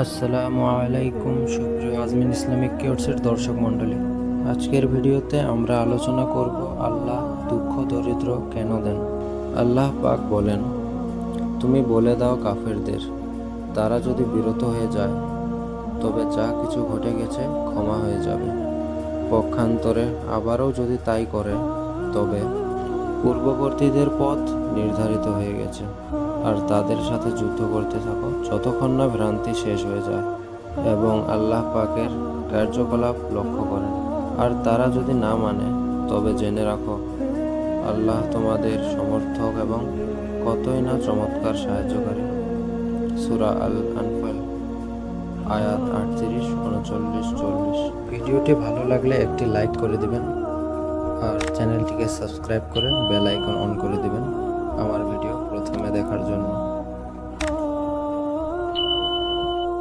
আসসালামু আলাইকুম, সুপ্রিয় আজমিন ইসলামিক কিওটসের দর্শক মণ্ডলী। আজকের ভিডিওতে আমরা আলোচনা করব আল্লাহ দুঃখ, দরিদ্র কেন দেন? আল্লাহ পাক বলেন, তুমি বলে দাও কাফেরদের, তারা যদি বিরত হয়ে যায়, তবে যা কিছু ঘটে গেছে ক্ষমা হয়ে যাবে। পক্ষান্তরে আবারও যদি তাই করে, তবে পূর্ববর্তীদের পথ নির্ধারিত হয়ে গেছে। আর তাদের সাথে যুদ্ধ করতে থাকো, যতক্ষণ না ভ্রান্তি শেষ হয়ে যায় এবং আল্লাহ পাকের কার্যকলাপ লক্ষ্য করেন আর তারা যদি না মানে তবে জেনে রাখো, আল্লাহ তোমাদের সমর্থক এবং কতই না চমৎকার সাহায্যকারী। সুরা আল আনফাল আয়াত আটত্রিশ, উনচল্লিশ, চল্লিশ। ভিডিওটি ভালো লাগলে একটি লাইক করে দিবেন। আর চ্যানেলটিকে সাবস্ক্রাইব করে বেল আইকন অন করে দিবেন আমার ভিডিও প্রথমে দেখার জন্য।